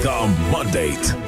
The Mandate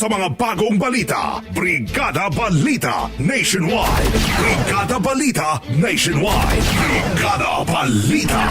Sa mga bagong balita. Brigada Balita Nationwide. Brigada Balita Nationwide. Brigada Balita.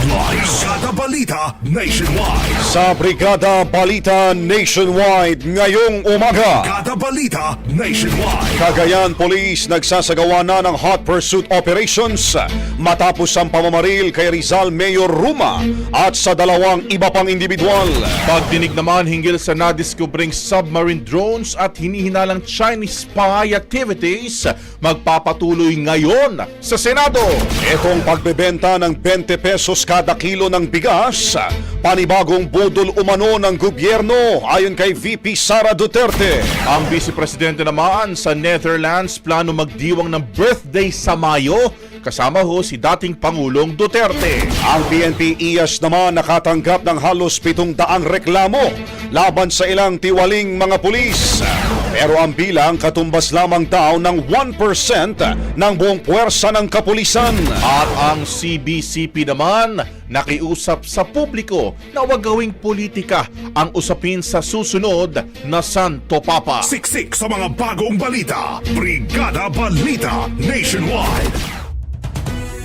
Headlines. Brigada Balita Nationwide. Sa Brigada Balita Nationwide ngayong umaga. Brigada Balita Nationwide. Cagayan Police nagsasagawa na ng hot pursuit operations matapos ang pamamaril kay Rizal Mayor Ruma at sa dalawang iba pang individual. Pagdinig naman hinggil sa nadiskubring submarine drones at hinihinalang Chinese spy activities, magpapatuloy ngayon sa Senado. Itong pagbebenta ng 20 pesos kada kilo ng bigas, panibagong budol umano ng gobyerno ayon kay VP Sara Duterte. Ang Vice Presidente naman sa Netherlands plano magdiwang ng birthday sa Mayo kasama ho si dating Pangulong Duterte. Ang PNP IAS naman nakatanggap ng halos 700 reklamo laban sa ilang tiwaling mga pulis. Pero ang bilang katumbas lamang daw ng 1% ng buong puwersa ng kapulisan. At ang CBCP naman nakiusap sa publiko na wag gawing politika ang usapin sa susunod na Santo Papa. Siksik sa mga bagong balita. Brigada Balita Nationwide.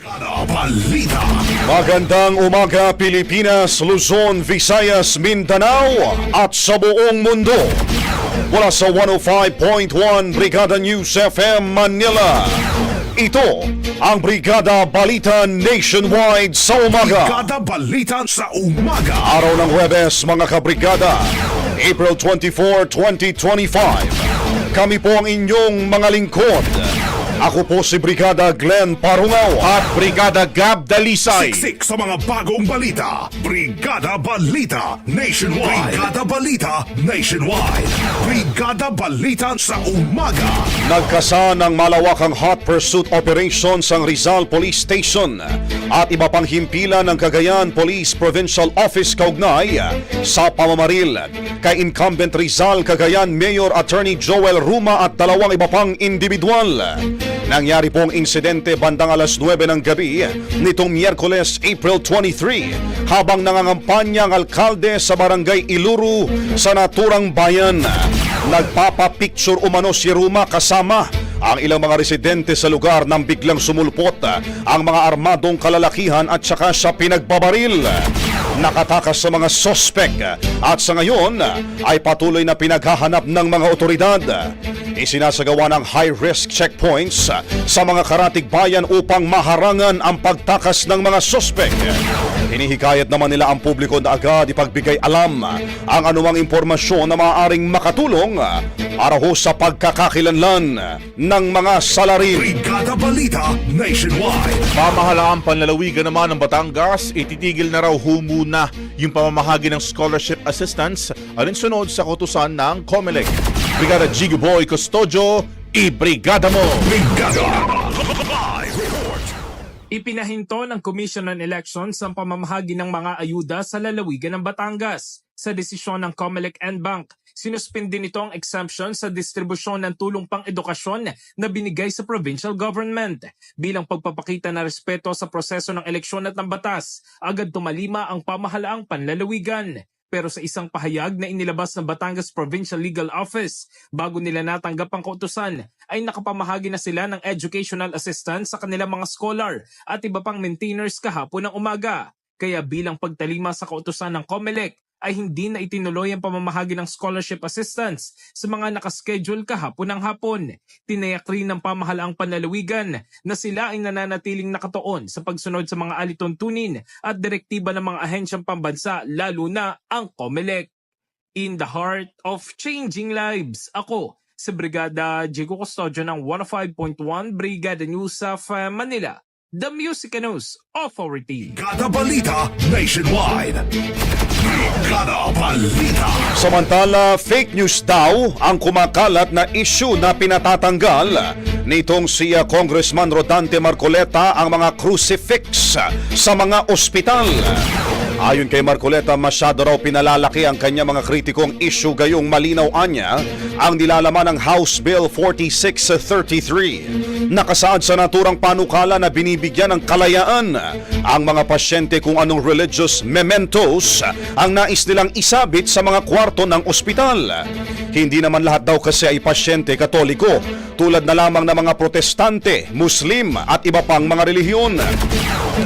Balita. Magandang umaga Pilipinas, Luzon, Visayas, Mindanao at sa buong mundo. Mula sa 105.1 Brigada News FM Manila. Ito ang Brigada Balita Nationwide sa umaga. Brigada Balita sa umaga. Araw ng Huwebes mga kabrigada, April 24, 2025. Kami po ang inyong mga lingkod. Ako po si Brigada Glenn Parungaw At Brigada Gab Dalisay. Siksik sa mga bagong balita. Brigada Balita Nationwide. Brigada Balita Nationwide. Brigada Balita sa umaga. Nagkasa ng malawakang hot pursuit operations ang Rizal Police Station at iba pang himpilan ng Cagayan Police Provincial Office kaugnay sa pamamaril kay incumbent Rizal Cagayan Mayor Attorney Joel Ruma at dalawang iba pang individual. Nangyari pong insidente bandang alas 9 ng gabi nitong Miyerkules April 23 habang nangangampanya ang alkalde sa barangay Iluru sa naturang bayan. Nagpapapicture umano si Ruma kasama ang ilang mga residente sa lugar nang biglang sumulpot ang mga armadong kalalakihan at saka sa pinagbabaril. Nakatakas sa mga sospek at sa ngayon ay patuloy na pinaghahanap ng mga otoridad. Isinasagawa ng high-risk checkpoints sa mga karatig bayan upang maharangan ang pagtakas ng mga sospek. Hinihikayat naman nila ang publiko na agad ipagbigay alam ang anumang impormasyon na maaaring makatulong para ho sa pagkakakilanlan ng mga salarin. Brigada Balita Nationwide. Pamahalaang panlalawigan naman ng Batangas, ititigil na raw muna yung pamamahagi ng scholarship assistance alinsunod sa kutusan ng COMELEC. Brigada Jigo Boy Custodio, i-brigada mo! Brigada. Ipinahinto ng Commission on Elections ang pamamahagi ng mga ayuda sa lalawigan ng Batangas. Sa desisyon ng Comelec and Bank, sinuspindi nito ang exemption sa distribusyon ng tulong pang edukasyon na binigay sa provincial government. Bilang pagpapakita na respeto sa proseso ng eleksyon at ng batas, agad tumalima ang pamahalaang panlalawigan. Pero sa isang pahayag na inilabas ng Batangas Provincial Legal Office, bago nila natanggap ang kautusan, ay nakapamahagi na sila ng educational assistance sa kanilang mga scholar at iba pang maintainers kahapon ng umaga. Kaya bilang pagtalima sa kautusan ng COMELEC, ay hindi na itinuloy ang pamamahagi ng scholarship assistance sa mga nakaschedule kahapon ng hapon. Tinayak rin ng pamahalaang panlalawigan na sila ay nananatiling nakatoon sa pagsunod sa mga alituntunin at direktiba ng mga ahensyang pambansa lalo na ang COMELEC. In the heart of changing lives, ako si Brigada Diego Custodio ng 105.1 Brigada News of Manila, the Music News Authority. Brigada Balita Nationwide. Samantala, fake news daw ang kumakalat na issue na pinatatanggal nitong si Congressman Rodante Marcoleta ang mga crucifix sa mga ospital. Ayon kay Marcoleta, masyado raw pinalalaki ang kanya mga kritikong issue gayong malinaw anya ang nilalaman ng House Bill 4633. Nakasaad sa naturang panukala na binibigyan ng kalayaan ang mga pasyente kung anong religious mementos ang nais nilang isabit sa mga kwarto ng ospital. Hindi naman lahat daw kasi ay pasyente katoliko tulad na lamang ng mga protestante, muslim at iba pang mga relihiyon.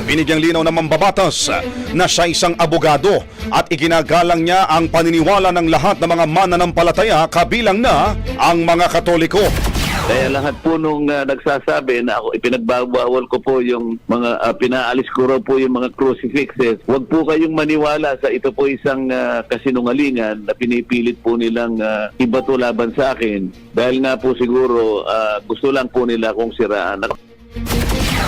Binigyang linaw ng mambabatas na siya isang abogado at iginagalang niya ang paniniwala ng lahat ng mga mananampalataya kabilang na ang mga katoliko. Kaya lahat po nung ah, nagsasabi na ako ipinagbabawal ko po yung mga ah, pinaalis ko raw po yung mga crucifixes. Huwag po kayong maniwala sa ito po isang ah, kasinungalingan na pinipilit po nilang uh, ibato laban sa akin. Dahil nga po siguro ah, gusto lang po nila akong siraan.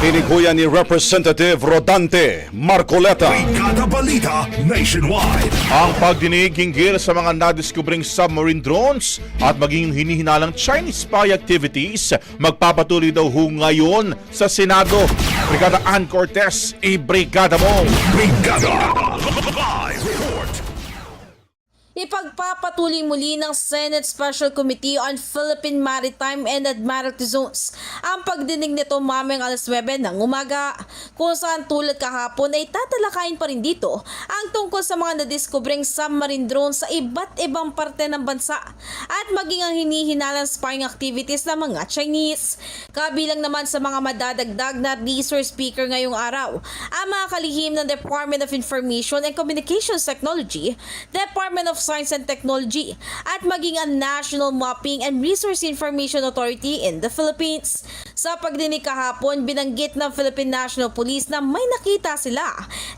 Piniguyan ni Representative Rodante Marcoleta. Brigada Balita Nationwide. Ang pagdinig hinggil sa mga nadiskubring submarine drones at maging hinihinalang Chinese spy activities magpapatuloy daw ho ngayon sa Senado. Brigada Ann Cortez, i-brigada mo! Brigada Live. Ipagpapatuloy muli ng Senate Special Committee on Philippine Maritime and Admiralty Zones ang pagdinig nito mamayang alas 9 ng umaga kung saan tulad kahapon ay tatalakayin pa rin dito ang tungkol sa mga nadiskubreng submarine drone sa iba't ibang parte ng bansa at maging ang hinihinalang spying activities ng mga Chinese. Kabilang naman sa mga madadagdag na resource speaker ngayong araw ang mga kalihim ng Department of Information and Communications Technology, Department of Science and Technology, at maging ang National Mapping and Resource Information Authority in the Philippines. Sa pagdinig kahapon, binanggit ng Philippine National Police na may nakita sila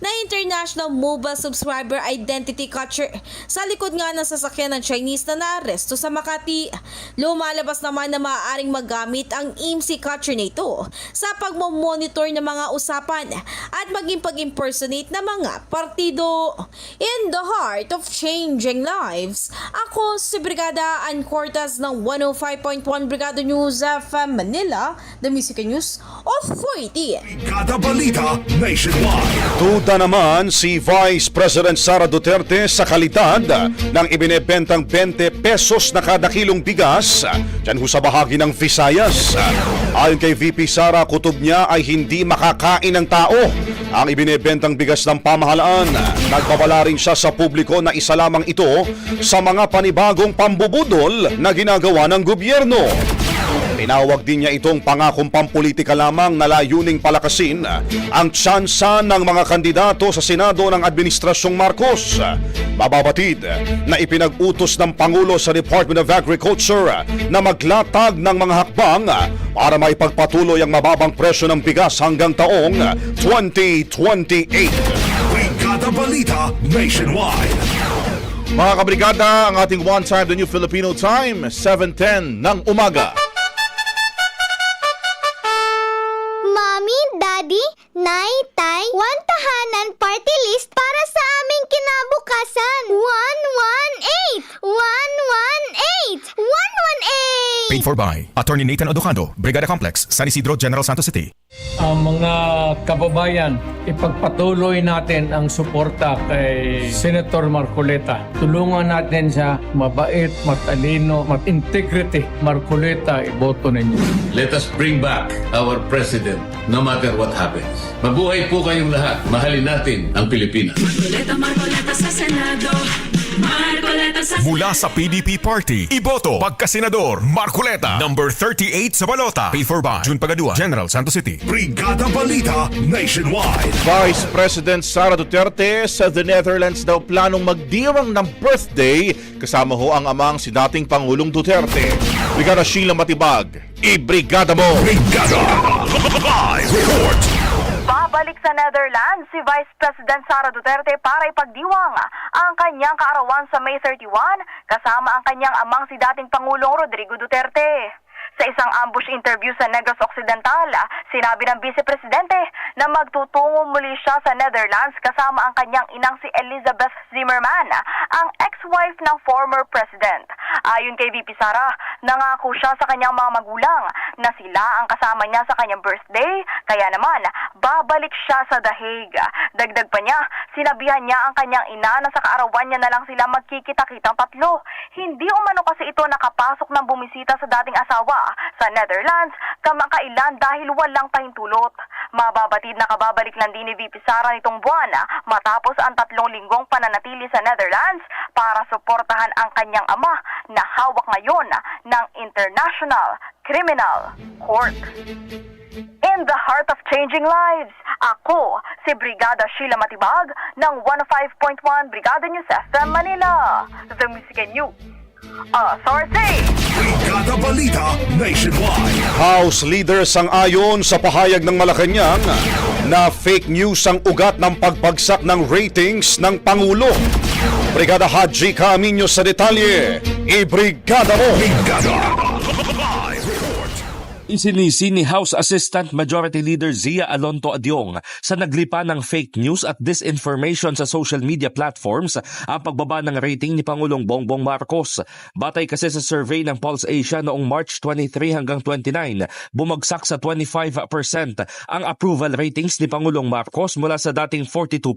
na International Mobile Subscriber Identity Catcher sa likod nga ng sasakyan ng Chinese na naaresto sa Makati. Lumalabas naman na maaaring magamit ang IMSI catcher na ito sa pagmomonitor ng mga usapan at maging pag-impersonate ng mga partido. In the heart of changing lives, ako si Brigada Ann Cortez ng 105.1 Brigada News FM Manila, the Music News Authority. Kada balita nationwide. Duda naman si Vice President Sara Duterte sa kalidad ng ibinebentang 20 pesos na kada kilong bigas dyan ho sa bahagi ng Visayas. Ayon kay VP Sara, kutob niya ay hindi makakain ng tao ang ibinebentang bigas ng pamahalaan. Nagbabala rin siya sa publiko na isa lamang ito sa mga panibagong pambubudol na ginagawa ng gobyerno. Tinawag din niya itong pangakong pampolitika lamang na layuning palakasin ang tsansa ng mga kandidato sa Senado ng Administrasyong Marcos. Mababatid na ipinag-utos ng Pangulo sa Department of Agriculture na maglatag ng mga hakbang para maipagpatuloy ang mababang presyo ng bigas hanggang taong 2028. Brigada Balita Nationwide. Mga kabrigada, ang ating one time the new Filipino time, 7.10 ng umaga. Tay, one tahanan party list para sa aming kinabukasan. 118! 118! 118! Paid for by Attorney Nathan Odocando, Brigada Complex, San Isidro, General Santos City. Ang mga kababayan, ipagpatuloy natin ang suporta kay Senator Marcoleta. Tulungan natin siya mabait, matalino, mat-integrity. Marcoleta, iboto ninyo. Let us bring back our president no matter what happens. Mabuhay po kayong lahat. Mahalin natin ang Pilipinas. Mula sa PDP Party, Iboto, Pagkasenador, Marculeta, number 38 sa balota. Paid for by June Pagadua, General Santos City. Brigada Balita Nationwide. Vice President Sara Duterte sa the Netherlands daw planong magdirang ng birthday kasama ho ang amang si dating Pangulong Duterte. Brigada Sheila Matibag, i-brigada mo! Brigada Live Report. Babalik sa Netherlands si Vice President Sara Duterte para ipagdiwang ang kanyang kaarawan sa May 31 kasama ang kanyang amang si dating Pangulong Rodrigo Duterte. Sa isang ambush interview sa Negros Occidental, sinabi ng Vice Presidente na magtutungo muli siya sa Netherlands kasama ang kanyang inang si Elizabeth Zimmerman, ang ex-wife ng former president. Ayon kay VP Sara, nangako siya sa kanyang mga magulang na sila ang kasama niya sa kanyang birthday, kaya naman babalik siya sa Hague. Dagdag pa niya, sinabihan niya ang kanyang ina na sa kaarawan niya na lang sila magkikita-kitang tatlo. Hindi umano kasi ito nakapasok ng bumisita sa dating asawa sa Netherlands kamakailan dahil walang pahintulot. Mababatid na kababalik lang din ni VP Sara nitong buwan matapos ang tatlong linggong pananatili sa Netherlands para suportahan ang kanyang ama na hawak ngayon ng International Criminal Court. In the heart of changing lives, ako si Brigada Sheila Matibag ng 105.1 Brigada News FM Manila. The Music and News. Authority! Brigada Balita Nationwide. House leaders ang ayon sa pahayag ng Malacanang na fake news ang ugat ng pagbagsak ng ratings ng Pangulo. Brigada Haji Camino sa detalye. I-brigada mo! Brigada. Isinisi ni House Assistant Majority Leader Zia Alonto Adyong sa naglipa ng fake news at disinformation sa social media platforms ang pagbaba ng rating ni Pangulong Bongbong Marcos. Batay kasi sa survey ng Pulse Asia noong March 23 hanggang 29, bumagsak sa 25% ang approval ratings ni Pangulong Marcos mula sa dating 42%.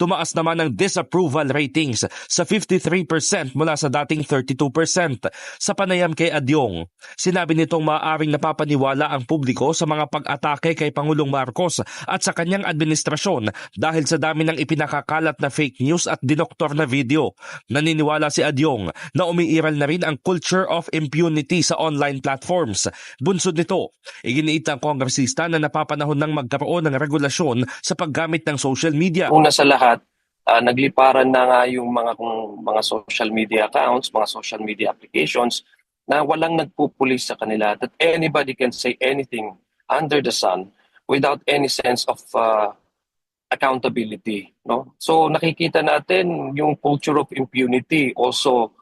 Tumaas naman ang disapproval ratings sa 53% mula sa dating 32%. Sa panayam kay Adyong, sinabi nitong maaaring napapaniwala ang publiko sa mga pag-atake kay Pangulong Marcos at sa kanyang administrasyon dahil sa dami ng ipinakakalat na fake news at dinoktor na video. Naniniwala si Adyong na umiiral na rin ang culture of impunity sa online platforms. Bunsod nito, iginiit ng kongresista na napapanahon ng magkaroon ng regulasyon sa paggamit ng social media. Una sa lahat, ah, nagliparan na nga yung mga mga social media accounts, mga social media applications na walang nagpupulis sa kanila that anybody can say anything under the sun without any sense of ah, accountability no? So nakikita natin yung culture of impunity also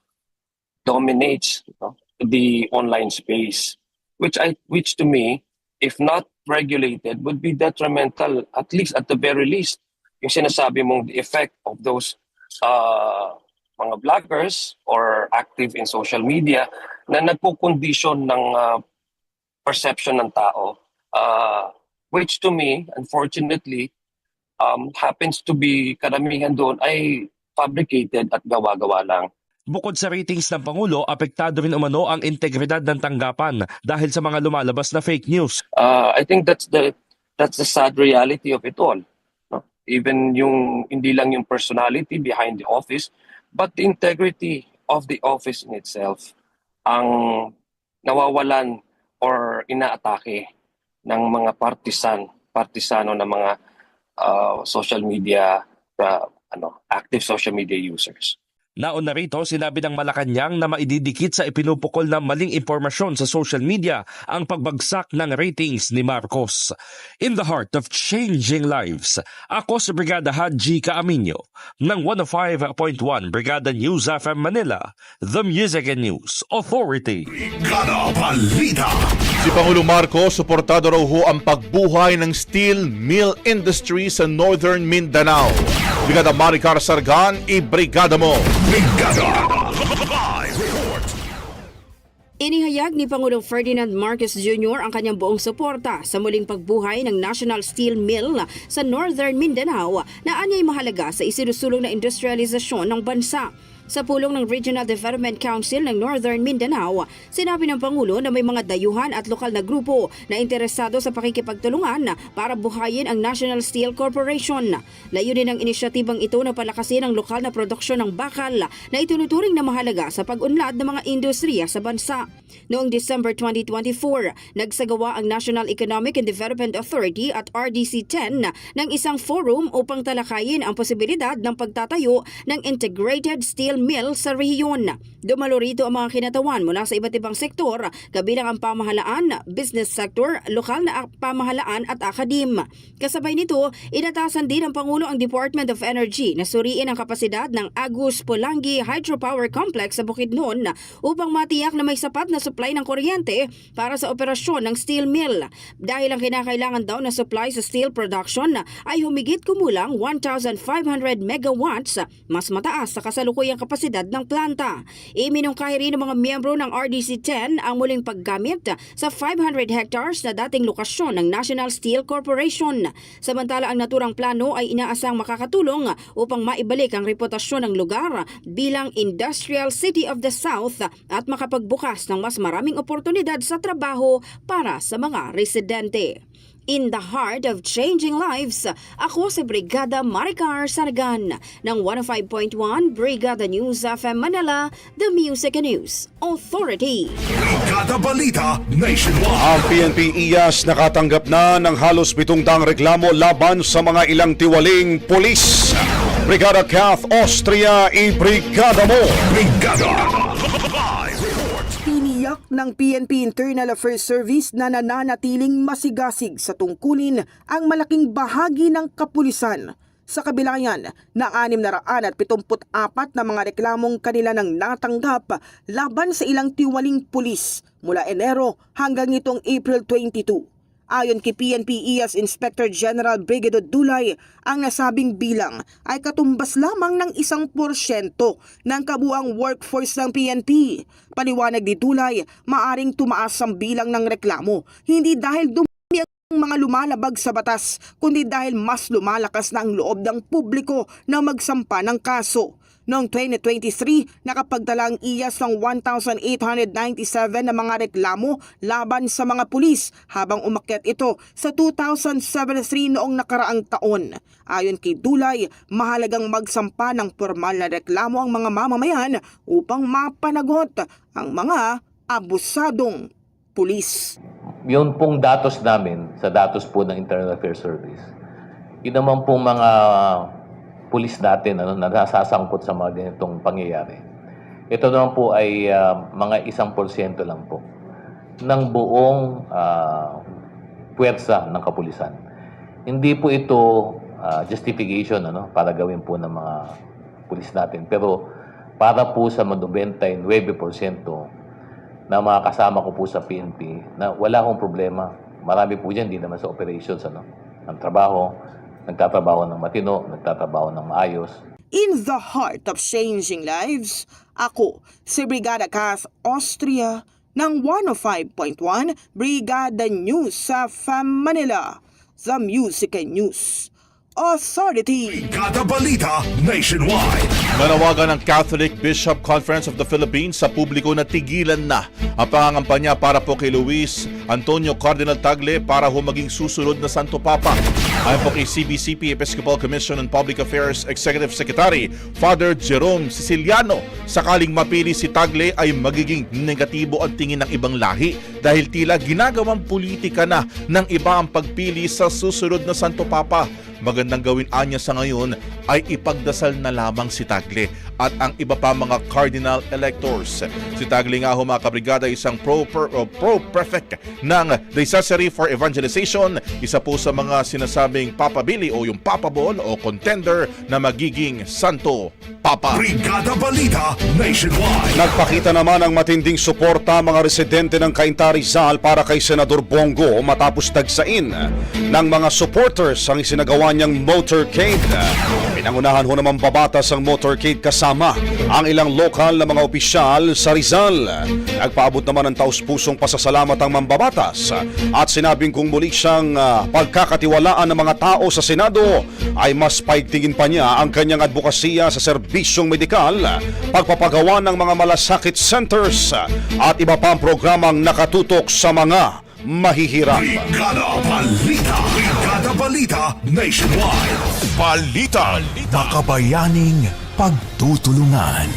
dominates no, the online space which I which to me if not regulated would be detrimental at least at the very least yung sinasabi mong the effect of those uh, mga bloggers or active in social media na nagpo-condition ng uh, perception ng tao uh, which to me unfortunately um, happens to be karamihan doon ay fabricated at gawa-gawa lang. Bukod sa ratings ng Pangulo, apektado rin umano ang integridad ng tanggapan dahil sa mga lumalabas na fake news. Uh, I think that's the that's the sad reality of it all. No? Even yung hindi lang yung personality behind the office, but the integrity of the office in itself ang nawawalan or inaatake ng mga partisan, partisano ng mga uh, social media uh, ano, active social media users. Nauna rito, sinabi ng Malacanang na maididikit sa ipinupukol na maling impormasyon sa social media ang pagbagsak ng ratings ni Marcos. In the heart of changing lives, ako si Brigada Haji Kaaminyo ng 105.1 Brigada News FM Manila, The Music and News Authority. Kada balita. Si Pangulong Marcos, suportado raw ho ang pagbuhay ng steel mill industry sa Northern Mindanao. Brigada Maricar Sargan, i-brigada mo! Brigada. Live report. Inihayag ni Pangulong Ferdinand Marcos Jr. ang kanyang buong suporta sa muling pagbuhay ng National Steel Mill sa Northern Mindanao na anyay mahalaga sa isinusulong na industrialisasyon ng bansa. Sa pulong ng Regional Development Council ng Northern Mindanao, sinabi ng Pangulo na may mga dayuhan at lokal na grupo na interesado sa pakikipagtulungan para buhayin ang National Steel Corporation. Layunin ng inisyatibang ito na palakasin ang lokal na produksyon ng bakal na itunuturing na mahalaga sa pag-unlad ng mga industriya sa bansa. Noong December 2024, nagsagawa ang National Economic and Development Authority at RDC-10 ng isang forum upang talakayin ang posibilidad ng pagtatayo ng integrated steel mill sa rehiyon. Dumalo rito ang mga kinatawan mula sa iba't ibang sektor, kabilang ang pamahalaan, business sector, lokal na pamahalaan at akadim. Kasabay nito, inatasan din ng Pangulo ang Department of Energy na suriin ang kapasidad ng Agus Polangi Hydropower Complex sa Bukidnon upang matiyak na may sapat na supply ng kuryente para sa operasyon ng steel mill. Dahil ang kinakailangan daw na supply sa steel production ay humigit kumulang 1,500 megawatts, mas mataas sa kasalukuyang kapasidad ng planta. Iminungkahi rin ng mga miyembro ng RDC-10 ang muling paggamit sa 500 hectares na dating lokasyon ng National Steel Corporation. Samantala ang naturang plano ay inaasang makakatulong upang maibalik ang reputasyon ng lugar bilang Industrial City of the South at makapagbukas ng mas maraming oportunidad sa trabaho para sa mga residente. In the heart of changing lives, ako si Brigada Maricar Sargan ng 105.1 Brigada News FM Manila, The Music and News Authority. Brigada Balita Nationwide. Ang PNP IAS nakatanggap na ng halos pitong daang reklamo laban sa mga ilang tiwaling polis. Brigada Kath Austria, i-brigada mo! Brigada. Ng PNP Internal Affairs Service na nananatiling masigasig sa tungkulin ang malaking bahagi ng kapulisan. Sa kabila yan, na 674 na mga reklamong kanila nang natanggap laban sa ilang tiwaling pulis mula Enero hanggang itong April 22. Ayon kay PNP IAS Inspector General Brigadier Dulay, ang nasabing bilang ay katumbas lamang ng isang porsyento ng kabuang workforce ng PNP. Paliwanag ni Dulay, maaring tumaas ang bilang ng reklamo, hindi dahil dum mga lumalabag sa batas, kundi dahil mas lumalakas na ang loob ng publiko na magsampa ng kaso. Noong 2023, nakapagdala ang IAS ng 1,897 na mga reklamo laban sa mga pulis habang umakyat ito sa 2,073 noong nakaraang taon. Ayon kay Dulay, mahalagang magsampa ng formal na reklamo ang mga mamamayan upang mapanagot ang mga abusadong pulis. Yun pong datos namin sa datos po ng Internal Affairs Service. Yun naman pong mga pulis natin ano, na nasasangkot sa mga ganitong pangyayari. Ito naman po ay ah, mga isang porsyento lang po ng buong uh, puwersa ng kapulisan. Hindi po ito ah, justification ano, para gawin po ng mga pulis natin. Pero para po sa 99% na mga kasama ko po sa PNP na wala akong problema. Marami po dyan, hindi naman sa operations, ano, ng trabaho, nagtatrabaho ng matino, nagtatrabaho ng maayos. In the heart of changing lives, ako si Brigada Kath Austria ng 105.1 Brigada News sa FAM Manila, The Music and News Authority. Kada balita nationwide. Manawagan ng Catholic Bishop Conference of the Philippines sa publiko na tigilan na ang pangangampanya para po kay Luis Antonio Cardinal Tagle para ho maging susunod na Santo Papa. Ayon po kay CBCP Episcopal Commission on Public Affairs Executive Secretary Father Jerome Siciliano, sakaling mapili si Tagle ay magiging negatibo ang tingin ng ibang lahi dahil tila ginagawang politika na ng iba ang pagpili sa susunod na Santo Papa. Magandang gawin anya sa ngayon ay ipagdasal na lamang si Tagle at ang iba pa mga cardinal electors. Si Tagle nga ho mga kabrigada isang pro, pro, ng Diocesary for Evangelization, isa po sa mga sinasabing papabili o yung papabol o contender na magiging Santo Papa. Brigada Balita Nationwide. Nagpakita naman ang matinding suporta mga residente ng Rizal para kay Senador Bongo matapos tagsain ng mga supporters ang isinagawa niyang motorcade. Pinangunahan ho naman babatas ang motorcade kasama ang ilang lokal na mga opisyal sa Rizal. Nagpaabot naman ng taus-pusong pasasalamat ang mambabatas at sinabing kung muli siyang ah, pagkakatiwalaan ng mga tao sa Senado ay mas paigtingin pa niya ang kanyang advokasya sa serbisyong medikal, pagpapagawa ng mga malasakit centers at iba pang programang nakatutok sa mga mahihirap. Brigada Balita. Brigada Balita Nationwide. Balita. Makabayaning pagtutulungan.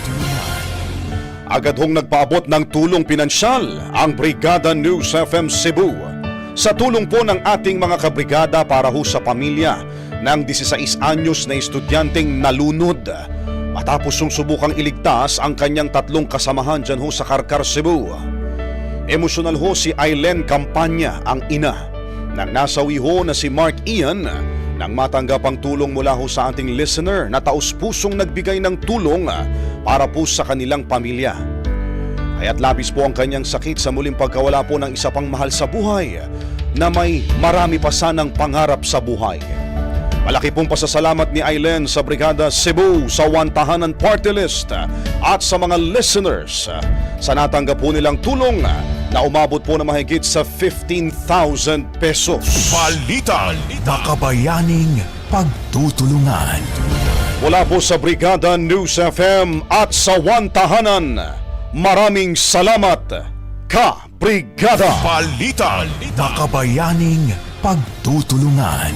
Agad hong nagpaabot ng tulong pinansyal ang Brigada News FM Cebu. Sa tulong po ng ating mga kabrigada para ho sa pamilya ng 16 anyos na estudyanteng nalunod matapos yung subukang iligtas ang kanyang tatlong kasamahan dyan ho sa Karkar, Cebu. Emosyonal ho si Aileen Campanya, ang ina ng nasawi ho na si Mark Ian nang matanggap ang tulong mula ho sa ating listener na taus-pusong nagbigay ng tulong para po sa kanilang pamilya. Kaya't labis po ang kanyang sakit sa muling pagkawala po ng isa pang mahal sa buhay na may marami pa sanang pangarap sa buhay. Malaki pong pasasalamat ni Aileen sa Brigada Cebu sa Wantahanan Party List at sa mga listeners sa natanggap po nilang tulong na umabot po na mahigit sa 15,000 pesos. Balita. Makabayaning pagtutulungan. Mula po sa Brigada News FM at sa Wantahanan, maraming salamat, Ka Brigada! Balita. Makabayaning pagtutulungan.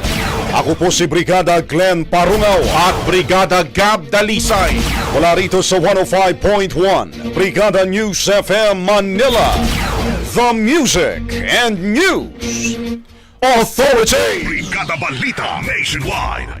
Ako po si Brigada Glenn Parungaw At Brigada Gab Dalisay. mula rito sa 105.1 Brigada News FM Manila. The Music and News Authority. Brigada Balita Nationwide.